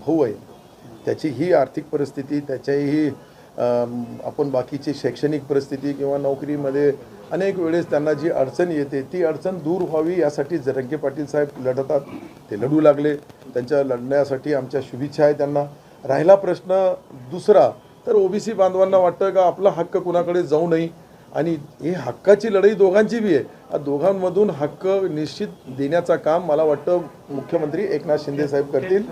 भाऊ आहे त्याची ही आर्थिक परिस्थिती त्याच्याही आपण बाकीची शैक्षणिक परिस्थिती किंवा नोकरीमध्ये अनेक वेळेस त्यांना जी अडचण येते ती अडचण दूर व्हावी यासाठी जरंगे पाटील साहेब लढतात. ते लढू लागले. त्यांच्या लढण्यासाठी आमच्या शुभेच्छा आहे त्यांना. राहिला प्रश्न दुसरा तर ओबीसी बांधवांना वाटतं का आपला हक्क कुणाकडे जाऊ नये? आणि ही हक्काची लढाई दोघांची बी आहे. दोघांमधून हक्क निश्चित देण्याचं काम मला वाटतं मुख्यमंत्री एकनाथ शिंदे साहेब करतील.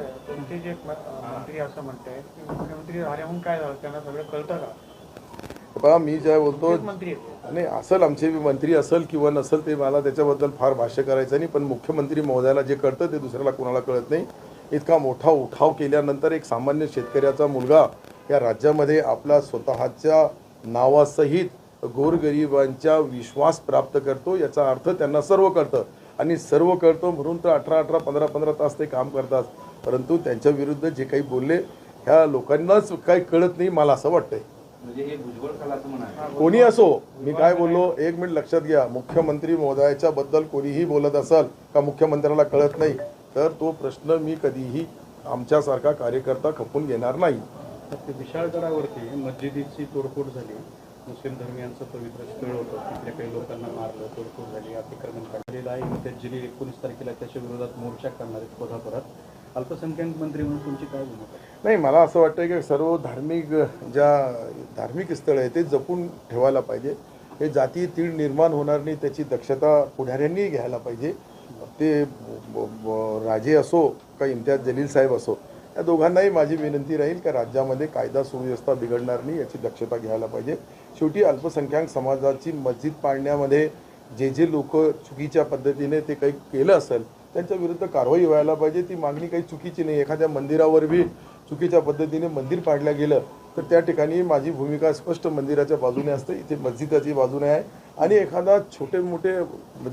बघा मी ज्या बोलतो नाही असेल आमचे मंत्री असेल किंवा नसेल ते मला त्याच्याबद्दल फार भाष्य करायचं नाही पण मुख्यमंत्री महोदयाला जे कळतं ते दुसऱ्याला कोणाला कळत नाही. इतका मोठा उठाव केल्यानंतर एक सामान्य शेतकऱ्याचा मुलगा या राज्यामध्ये आपला स्वतःच्या नावासहित गोरगरिबांचा विश्वास प्राप्त करतो याचा अर्थ त्यांना सर्व कळतं. आणि सर्व कळतं म्हणून तर अठरा अठरा पंधरा पंधरा तास ते काम करतात. परंतु त्यांच्या विरुद्ध जे काही बोलले ह्या लोकांनाच काही कळत नाही मला असं वाटतंय. म्हणजे हे कोणी असो मी काय बोललो एक मिनिट लक्षात घ्या. मुख्यमंत्री महोदयाच्या बद्दल कोणीही बोलत असाल का मुख्यमंत्र्याला कळत नाही तर तो प्रश्न मी कधीही आमच्यासारखा कार्यकर्ता खपून घेणार नाही. विशाळगडावरती मस्जिदीची तोडफोड झाली. मुस्लिम धर्मियांचं पवित्र स्थळ होतं. तिथल्या काही लोकांना मारलं तोडफोड झाली अतिक्रमण काढलेलं आहे. त्या जिल्हे एकोणीस तारखेला त्याच्या विरोधात मोर्चा करणार आहेत कोल्हापुरात. अल्पसंख्याक मंत्री म्हणून तुमची काय भूमिका नाही मला असं वाटतं की सर्व धार्मिक ज्या धार्मिक स्थळ आहे ते जपून ठेवायला पाहिजे. हे जाती तीळ निर्माण होणार नाही त्याची दक्षता पुढाऱ्यांनी घ्यायला पाहिजे. ते राजे असो का इम्तियाज जलील साहेब असो या दोघांनाही माझी विनंती राहील का राज्यामध्ये कायदा सुव्यवस्था बिघडणार नाही याची दक्षता घ्यायला पाहिजे. शेवटी अल्पसंख्याक समाजाची मस्जिद पाडण्यामध्ये जे जे लोक चुकीच्या पद्धतीने ते काही केलं असेल त्यांच्या विरुद्ध कारवाई व्हायला पाहिजे. ती मागणी काही चुकीची नाही. एखाद्या मंदिरावर बी चुकीच्या पद्धतीने मंदिर पाडलं गेलं तर त्या ठिकाणी माझी भूमिका स्पष्ट मंदिराच्या बाजूने असते. इथे मस्जिदाची बाजूने आहे. आणि एखादा छोटे मोठे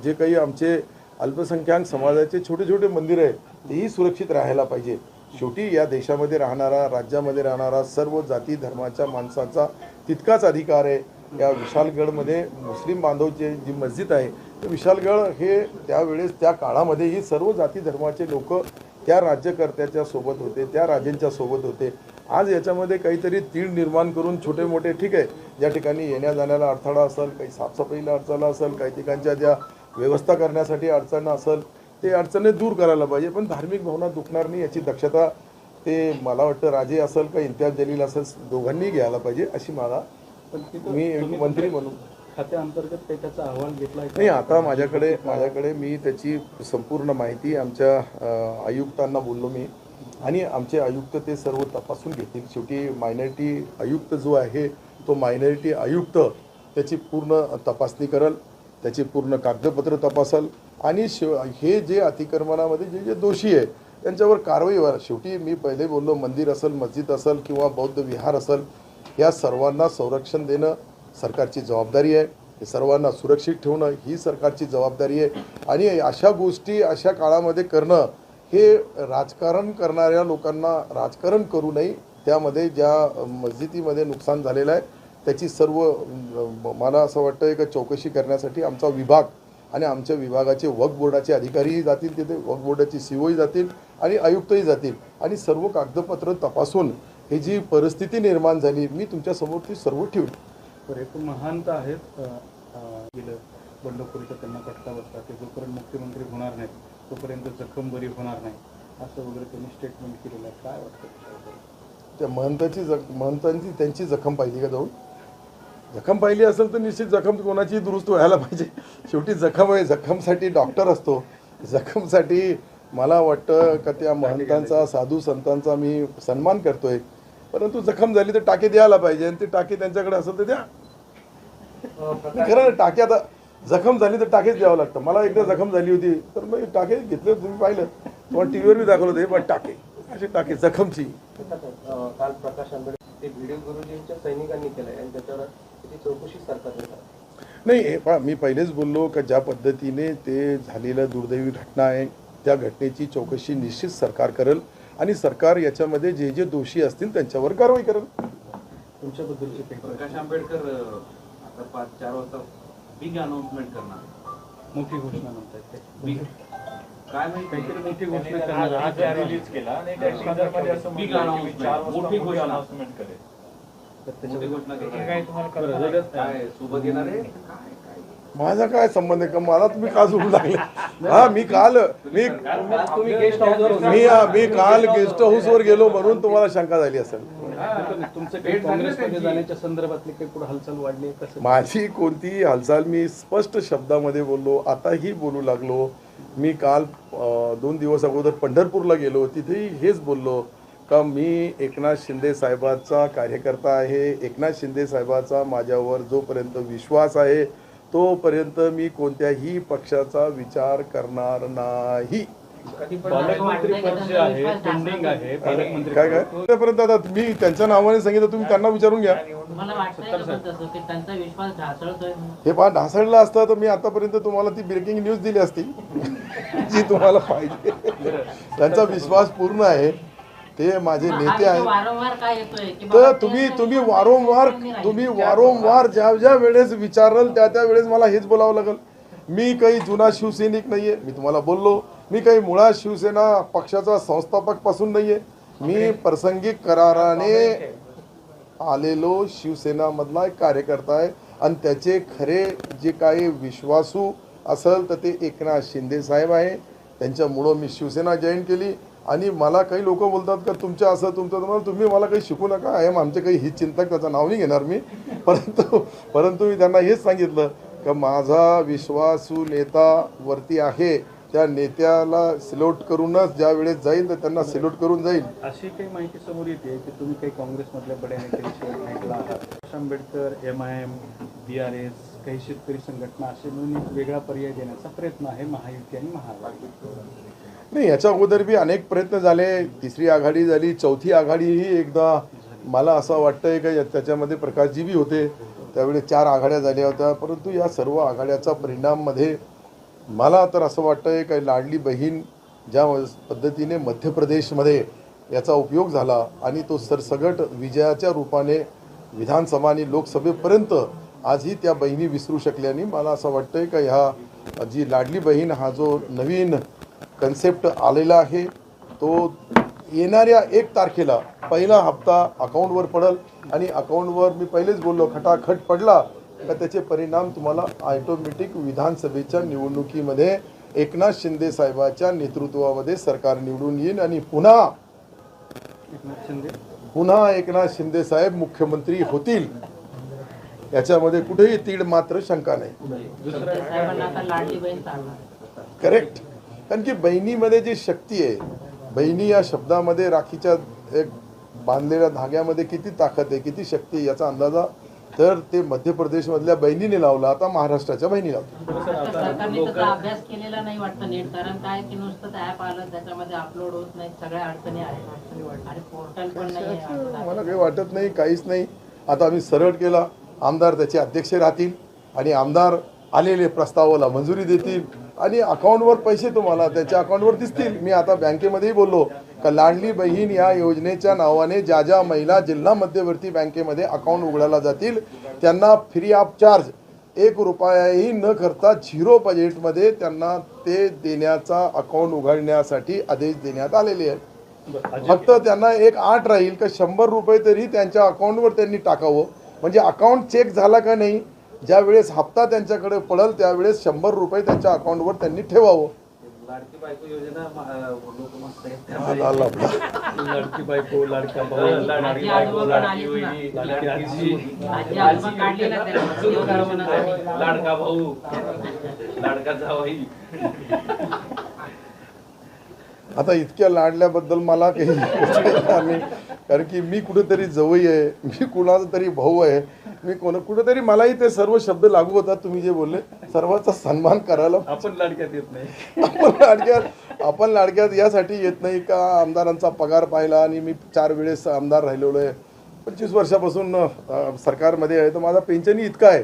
जे काही आमचे अल्पसंख्याक समाजाचे छोटे छोटे मंदिर आहे तेही सुरक्षित राहायला पाहिजे. शेवटी या देशामध्ये राहणारा राज्यामध्ये राहणारा सर्व जाती धर्माच्या माणसाचा तितकाच अधिकार आहे. या विशालगडमध्ये मुस्लिम बांधवचे जी मस्जिद आहे तर विशालगड हे त्यावेळेस त्या काळामध्ये ही सर्व जाती धर्माचे लोक त्या राज्यकर्त्याच्या सोबत होते त्या राजेंच्या सोबत होते. आज याच्यामध्ये काहीतरी तीळ निर्माण करून छोटे मोठे ठीक आहे ज्या ठिकाणी येण्या जाण्याला अडथळा असेल काही साफसफाईला अडचणा असेल काही ठिकाणच्या ज्या व्यवस्था करण्यासाठी अडचण असेल ते अडचणी दूर करायला पाहिजे. पण धार्मिक भावना दुखणार नाही याची दक्षता ते मला वाटतं राजे असेल का इम्तियाज जलील असेल दोघांनी घ्यायला पाहिजे अशी मला मी मंत्री म्हणून खात्याअंतर्गत काही त्याचा अहवाल घेतलाय का? नाही आता माझ्याकडे माझ्याकडे मी त्याची संपूर्ण माहिती आमच्या आयुक्तांना बोललो मी. आणि आमचे आयुक्त ते सर्व तपासून घेतील. शेवटी मायनॉरिटी आयुक्त जो आहे तो मायनॉरिटी आयुक्त त्याची पूर्ण तपासणी करल त्याची पूर्ण कागदपत्र तपासल. आणि शिव हे जे अतिक्रमणामध्ये जे जे दोषी आहे त्यांच्यावर कारवाई व्हायला शेवटी मी पहिले बोललो मंदिर असेल मस्जिद असेल किंवा बौद्ध विहार असेल या सर्वांना संरक्षण देणं सरकारची जबाबदारी आहे. हे सर्वांना सुरक्षित ठेवणं ही सरकारची जबाबदारी आहे. आणि अशा गोष्टी अशा काळामध्ये करणं हे राजकारण करणाऱ्या लोकांना राजकारण करू नये. त्यामध्ये ज्या मस्जिदीमध्ये नुकसान झालेलं आहे त्याची सर्व मला असं वाटतं एक चौकशी करण्यासाठी आमचा विभाग आणि आमच्या विभागाचे वक्फ बोर्डाचे अधिकारीही जातील तिथे वक्फ बोर्डाचे सीओही जातील आणि आयुक्तही जातील. आणि सर्व कागदपत्र तपासून ही जी परिस्थिती निर्माण झाली मी तुमच्यासमोर ती सर्व ठेवली बरं एकूण महानता आहेत गेलं बंडखोरीचा त्यांना फटका बसला ते जोपर्यंत मुख्यमंत्री होणार नाहीत तोपर्यंत जखम बरी होणार नाही असं वगैरे त्यांनी स्टेटमेंट केलेलं आहे. काय वाटतं त्या महंताची जख महंतांची त्यांची जखम पाहिली का जाऊन? जखम पाहिली असेल तर निश्चित जखम कोणाची दुरुस्त व्हायला पाहिजे. शेवटी जखम आहे जखमसाठी डॉक्टर असतो. जखमसाठी मला वाटतं का त्या महंतांचा साधू संतांचा मी सन्मान करतोय. परंतु जखम झाली तर टाके द्यायला पाहिजे आणि ते टाके त्यांच्याकडे असेल तर द्या. खरं टाक्यात टाके आता जखम झाली तर टाकेच द्यावं लागतं. मला एकदा जखम झाली होती तर मग टाके घेतले तुम्ही पाहिलं. तुम्हाला टी व्हीवर मी दाखवलं होते पण टाके. असे टाके जखमची. काल प्रकाश आंबेडकर ते व्हिडिओ गुरुजींच्या सैनिकांनी केलं आणि त्याच्यावर त्याची चौकशी सरकारने नाही हे पहा मी पहिलेच बोललो का ज्या पद्धतीने ते झालेलं दुर्दैवी घटना आहे त्या घटनेची चौकशी निश्चित सरकार करेल आणि सरकार याच्यामध्ये जे जे दोषी असतील त्यांच्यावर कारवाई करेल. तुमच्याबद्दलचे काही प्रकाश आंबेडकर आता पाच चार वाजता बिग अनाउन्समेंट करणार. मोठी घोषणा म्हणतायत ते. बिग काय माहिती? काहीतरी मोठी घोषणा करणार. आज. रिलीज केला. आणि मोठी घोषणा. अनाउन्समेंट करेल सोबत येणार आहे माझा काय संबंध आहे? का मला तुम्ही का जोडू लागले? हा मी काल मी गेस्ट मी मी काल गेस्ट हाऊसवर गेलो म्हणून तुम्हाला शंका झाली असेल. तुमचं माझी कोणतीही हालचाल? मी स्पष्ट शब्दामध्ये बोललो आताही बोलू लागलो. मी काल दोन दिवस अगोदर पंढरपूरला गेलो. तिथेही हेच बोललो. का मी एकनाथ शिंदे साहेबाचा कार्यकर्ता आहे. एकनाथ शिंदे साहेबाचा माझ्यावर जोपर्यंत विश्वास आहे तोपर्यंत मी कोणत्याही पक्षाचा विचार करणार नाही. काय काय? आता मी त्यांच्या नावाने सांगितलं तुम्ही त्यांना विचारून घ्या. मला वाटतंय का पण तसं की त्यांचा विश्वास ढासळतोय म्हणून? हे पहा ढासळलं असतं तर मी आतापर्यंत तुम्हाला ती ब्रेकिंग न्यूज दिली असती जी तुम्हाला पाहिजे. त्यांचा विश्वास पूर्ण आहे. ते माझे नेते आहेत. विषय वारंवार काय येतोय? की तर तुम्ही तुम्ही वारंवार. तुम्ही वारंवार ज्या ज्या वेळेस विचारल त्या त्या वेळेस मला हेच बोलावं लागेल. मी काही जुना शिवसैनिक नाहीये. मी तुम्हाला बोललो. मी काही मुळात शिवसेना पक्षाचा संस्थापकपासून नाहीये. मी प्रासंगिक कराराने आलेलो शिवसेना मधला एक कार्यकर्ता आहे. आणि त्याचे खरे जे काही विश्वासू असेल तर ते एकनाथ शिंदे साहेब आहे. त्यांच्यामुळं मी शिवसेना जॉईन केली. आणि मला काही लोक बोलतात का तुमच्या असं तुमचं तुम्हाला तुम्ही मला काही शिकू नका आहे आमचे काही ही चिंतक त्याचं नाव नाही घेणार मी. परंतु परंतु मी त्यांना हेच सांगितलं का माझा विश्वासू नेता वरती आहे त्या नेत्याला सिलेक्ट करूनच ज्या वेळेस जाईल तर त्यांना सिलेक्ट करून जाईल. अशी काही माहिती समोर येते की तुम्ही काही काँग्रेसमधल्या बड्या नेत्यांशी आहात. Ambedkar M I M B R S काही शेतकरी संघटना असे म्हणून एक वेगळा पर्याय देण्याचा प्रयत्न आहे महायुती आणि महाआघाडी नाही याच्या अगोदर बी अनेक प्रयत्न झाले. तिसरी आघाडी झाली चौथी आघाडीही एकदा मला असं वाटतंय का या- त्याच्यामध्ये प्रकाशजी बी होते. त्यावेळी चार आघाड्या झाल्या होत्या. परंतु या सर्व आघाड्याचा परिणाममध्ये मला तर असं वाटतंय का लाडली बहीण ज्या पद्धतीने मध्य प्रदेशमध्ये याचा उपयोग झाला आणि तो सरसगट विजयाच्या रूपाने विधानसभा आणि लोकसभेपर्यंत आजही त्या बहिणी विसरू शकल्याने मला असं वाटतंय का ह्या जी लाडली बहीण हा जो नवीन कन्सेप्ट आलेला आहे. तो येणाऱ्या एक तारखेला पहिला हप्ता अकाउंटवर पडल आणि अकाउंटवर मी पहिलेच बोललो खटाखट पडला का त्याचे परिणाम तुम्हाला ऑटोमॅटिक विधानसभेच्या निवडणुकीमध्ये एकनाथ शिंदे साहेबाच्या नेतृत्वामध्ये सरकार निवडून येईल आणि पुन्हा एकनाथ शिंदे? पुन्हा एकनाथ शिंदे साहेब मुख्यमंत्री होतील. याच्यामध्ये कुठेही तीड मात्र शंका नाही. करेक्ट कारण की बहिणीमध्ये जी शक्ती आहे बहिणी या शब्दामध्ये राखीच्या एक बांधलेल्या धाग्यामध्ये किती ताकद आहे किती शक्ती आहे याचा अंदाजा तर ते मध्य प्रदेशमधल्या बहिणीने लावला आता महाराष्ट्राच्या बहिणी त्याचा अभ्यास केलेला नाही वाटतं नीट कारण काय की नुसतं ऍप आलं त्याच्यामध्ये अपलोड होत नाही सगळ्या अडचणी आहेत. आणि पोर्टल पण नाही मला काही वाटत नाही काहीच नाही. आता आम्ही सरळ केला आमदार त्याचे अध्यक्ष राहतील आणि आमदार आलेले प्रस्तावाला मंजुरी देतील. आणि अकाउंटवर पैसे तुम्हाला त्याच्या अकाउंटवर दिसतील. मी आता बँकेमध्येही बोललो का लाडली बहीण या योजनेच्या नावाने ज्या ज्या महिला जिल्हा मध्यवर्ती बँकेमध्ये अकाउंट उघडायला जातील त्यांना फ्री ऑफ चार्ज एक रुपयाही न करता झिरो बजेटमध्ये त्यांना ते देण्याचा अकाउंट उघडण्यासाठी आदेश देण्यात आलेले आहेत. फक्त त्यांना एक आठ राहील का शंभर रुपये तरी त्यांच्या अकाउंटवर त्यांनी टाकावं. म्हणजे अकाउंट चेक झाला का नाही ज्या वेळेस हप्ता त्यांच्याकडे पडेल त्यावेळेस शंभर रुपये त्यांच्या अकाउंटवर त्यांनी ठेवावं. लाडकी बायको योजना हा, बायको भाऊ लाडकी बायको. वहिनी आजी. भाऊ. जावाई. आता इतक्या लाडल्याबद्दल मला काही नाही. कारण की मी कुठेतरी जवई आहे मी कुणाचा तरी भाऊ आहे मी कोण कुठेतरी मलाही ते सर्व शब्द लागू होतात तुम्ही जे बोलले. सर्वांचा सन्मान करायला आपण लाडक्यात येत नाही. आपण लाडक्यात आपण लाडक्यात यासाठी येत नाही का? आमदारांचा पगार पाहिला आणि मी चार वेळेस आमदार राहिलेलो आहे. पंचवीस वर्षापासून सरकारमध्ये आहे. तर माझा पेन्शनही इतका आहे.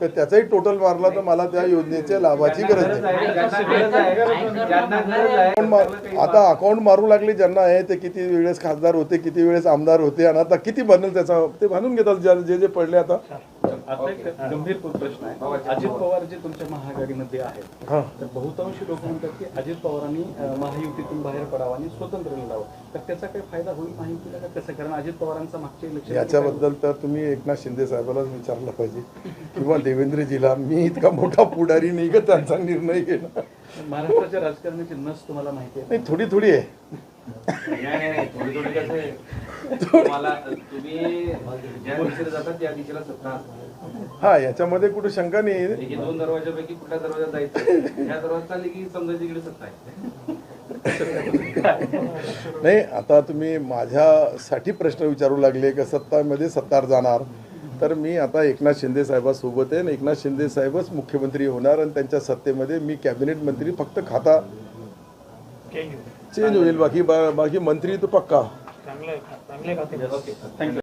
तर त्याचाही टोटल मारला तर मला त्या योजनेच्या लाभाची गरज नाही आता अकाउंट मारू लागले ज्यांना आहे ते किती वेळेस खासदार होते किती वेळेस आमदार होते आणि आता किती बनल त्याचा ते बांधून घेतात ज्या- जे जे पडले आता. आता एक गंभीर प्रश्न आहे. अजित पवार जे तुमच्या महाआघाडीमध्ये आहेत. हां. तर बहुतांशी लोक म्हणतात की अजित पवारांनी महायुतीतून बाहेर पडावं आणि स्वतंत्र लढावं तर त्याचा काही फायदा होईल महायुतीला का कसं? कारण अजित पवारांचा मागच्या इलेक्शन याच्याबद्दल तर तुम्ही एकनाथ शिंदे साहेबालाच विचारलं पाहिजे. किंवा देवेंद्रजीला. मी इतका मोठा पुढारी नाही का? त्यांचा निर्णय घेणं महाराष्ट्राच्या राजकारणाची नस तुम्हाला माहिती आहे. नाही थोडी थोडी आहे. नाही, नाही, नाही, थोडी थोडी कसं आहे? तुम्हाला तुम्ही ज्या दिशेला जातात त्या दिशेला सत्ता. हा याच्यामध्ये कुठे शंका नाही. एक दोन दरवाजापैकी कुठल्या जायचं? दरवाजा चालली की समजा तिकडे सत्ता आहे. नाही आता तुम्ही माझ्यासाठी प्रश्न विचारू लागले का सत्तामध्ये सत्तार जाणार. तर मी आता एकनाथ शिंदे साहेबासोबत आहे आणि एकनाथ शिंदे साहेबच मुख्यमंत्री होणार आणि त्यांच्या सत्तेमध्ये मी कॅबिनेट मंत्री फक्त खाता. चेंज चेंज होईल बाकी बाकी मंत्री तो पक्का. चांगलं चांगले खाते थँक्यू